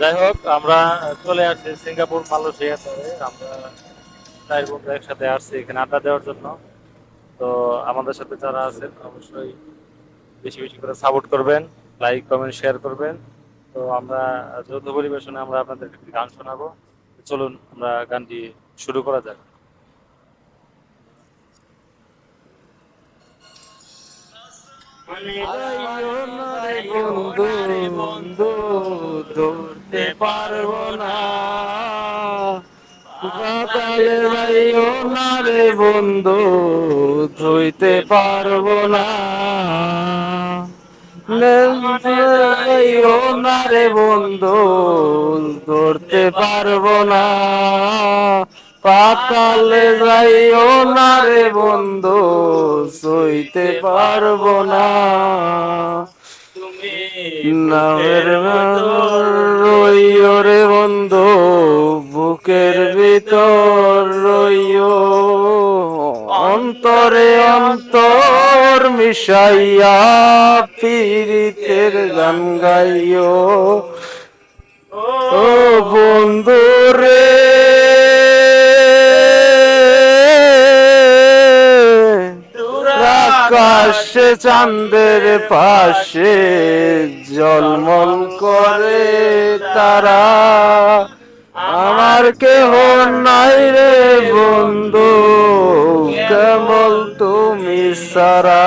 যাই হোক আমরা চলে আসছি সিঙ্গাপুর মালয়েশিয়াতে আমরা চার বন্ধু একসাথে আসছি এখানে আড্ডা দেওয়ার জন্য। তো আমাদের সাথে যারা আছেন, অবশ্যই বেশি বেশি করে সাপোর্ট করবেন লাইক কমেন্ট শেয়ার করবেন। তো আমরা যৌথ পরিবেশনে আমরা আপনাদেরকে গান শোনাবো। চলুন, আমরা গানটি শুরু করা যাক। বন্ধু বন্ধু ধরতে পারব না পাতালে যাইও না রে বন্ধু ধুইতে পারব না যাইও না রে বন্ধু ধরতে পারব না পাতালে যাইও না রে বন্ধু সইতে পারব না। নামের রইও রে বন্ধু বুকের ভিতর রইও। অন্তরে অন্তর মিশাইয়া পীড়িতের গান গাইও। ও বন্ধু রে আকাশে চাঁদের পাশে জলমল করে তারা। আমার কেহ নাই রে বন্ধু কেবল তুমি সারা।